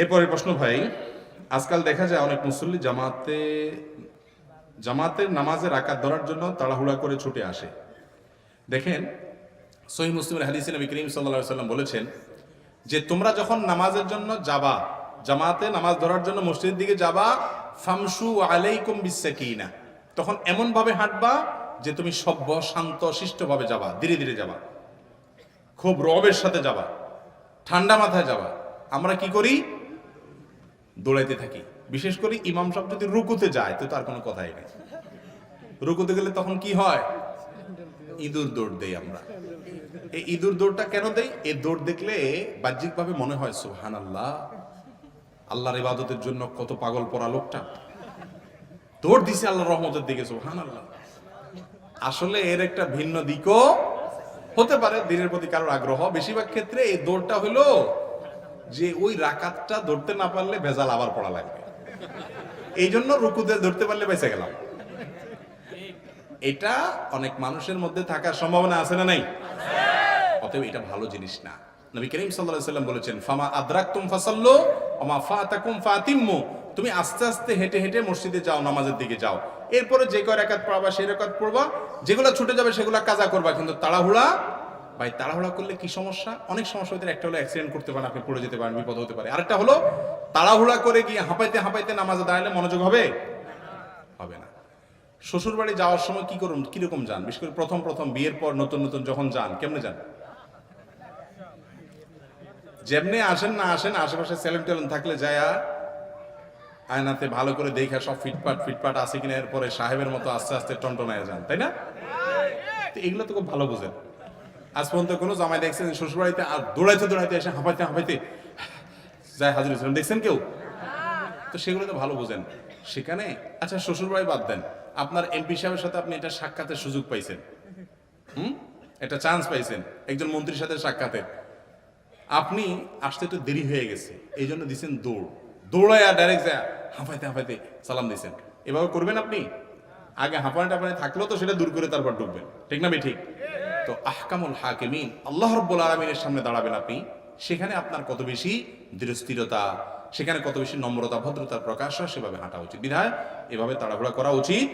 এরপরে প্রশ্ন, ভাই, আজকাল দেখা যায় অনেক মুসল্লি জামাতে, জামাতের নামাজের আকার ধরার জন্য তাড়াহুড়া করে ছুটে আসে। দেখেন সহি মুসলিমের হাদিসে নবী করিম সাল্লা সাল্লাম বলেছেন যে, তোমরা যখন নামাজের জন্য যাবা, জামাতে নামাজ ধরার জন্য মসজিদের দিকে যাবা ফামসু আলাইকুম বিসাকিনা তখন এমনভাবে হাঁটবা যে, তুমি সভ্য, শান্ত, শিষ্টভাবে যাবা, ধীরে ধীরে যাবা। খুব রবের সাথে যাবা, ঠান্ডা মাথায় যাবা। আমরা কি করি? দৌড়াইতে থাকি। বিশেষ করে ইমাম সাহেব যদি রুকুতে যায়, তো তার কোনো কথাই নেই। রুকুতে গেলে তখন কি হয়? ইঁদুর দৌড় দেই আমরা। এই ইঁদুর দৌড়টা কেন দেই? এই দৌড় দেখলে বাহ্যিকভাবে মনে হয় সুহান আল্লাহ আল্লাহর ইবাদতের জন্য কত পাগল পড়া লোকটা। দৌড় দিছে আল্লাহ রহমতের দিকে সুহান আল্লাহ আসলে এর একটা ভিন্ন দিকও হতে পারে, দিনের প্রতি কারোর আগ্রহ। বেশিরভাগ ক্ষেত্রে এই দৌড়টা হলো যে ওই রাকাতটা ধরতে না পারলে ভেজাল আবার পড়া লাগবে। এই জন্য রুকুতে ধরতে পারলে বেঁচে গেলাম। এটা অনেক মানুষের মধ্যে থাকার সম্ভাবনা আছে না নাই? অতএব এটা ভালো জিনিস না। নবী করিম সাল্লাল্লাহু সাল্লাম বলেছেন, ফামা আদরাকতুম ফাসাল্লু ওমা ফাতাকুম ফাতিম্মু। তুমি আস্তে আস্তে হেঁটে হেঁটে মসজিদে যাও, নামাজের দিকে যাও। এরপরে যে কয় রাকাত পড়বা, সেই রাকাত পড়বা। যেগুলো ছুটে যাবে, সেগুলো কাজা করবা, কিন্তু তাড়াহুড়া ভাই, তাড়াহুড়া করলে কি সমস্যা? অনেক সমস্যা হতে একটা হলো অ্যাক্সিডেন্ট করতে পারেন আপনি পড়ে যেতে পারেন, বিপদ হতে পারে। আরেকটা হলো, তাড়াহুড়া করে গিয়ে হাঁপাইতে হাঁপাইতে নামাজে দাঁড়ালে মনোযোগ হবে? হবে না। শ্বশুর বাড়ি যাওয়ার সময় কি করুন, কীরকম যান? বিশেষ করে প্রথম প্রথম বিয়ের পর নতুন নতুন যখন যান, কেমনে যান? যেমনি আসেন না আসেন, আশেপাশে সেলেন টেলেন থাকলে যায় আয়নাতে ভালো করে দেখা সব ফিটপাট ফিটপাট আছে কিনা, এরপরে সাহেবের মতো আস্তে আস্তে টনটনায় যান, তাই না? এগুলো তো খুব ভালো বুঝেন। আজ পর্যন্ত কোনো জামাই দেখছেন শ্বশুরবাড়িতে আর দৌড়াইতে দৌড়াইতে এসে হাঁপাইতে হাঁপাইতে যায় হাজির হয়েছিলেন দেখছেন কেউ? তো সেগুলো তো ভালো বুঝেন। সেখানে আচ্ছা শ্বশুরবাড়ি বাদ দেন। আপনার এমপি সাহেবের সাথে আপনি এটা সাক্ষাতের সুযোগ পাইছেন। হুম? একটা চান্স পাইছেন, একজন মন্ত্রীর সাথে সাক্ষাতের। আপনি আসতে একটু দেরি হয়ে গেছে এই জন্য দিচ্ছেন দৌড়। দৌড়ায় আর ডাইরেক্ট যায়, হাঁপাইতে হাঁপাইতে সালাম দিচ্ছেন এভাবে করবেন আপনি? আগে হাঁপানি টাপানি থাকলেও তো সেটা দূর করে তারপর ঢুকবেন ঠিক না ভাই, ঠিক? তো আহকামুল হাকিমিন, আল্লাহ রব্বুল আলমিনের সামনে দাঁড়াবেন আপনি, সেখানে আপনার কত বেশি দৃঢ়স্থিরতা সেখানে কত বেশি নম্রতা, ভদ্রতার প্রকাশ হয়, সেভাবে হাঁটা উচিত। বিধায় এভাবে তাড়াহুড়া করা উচিত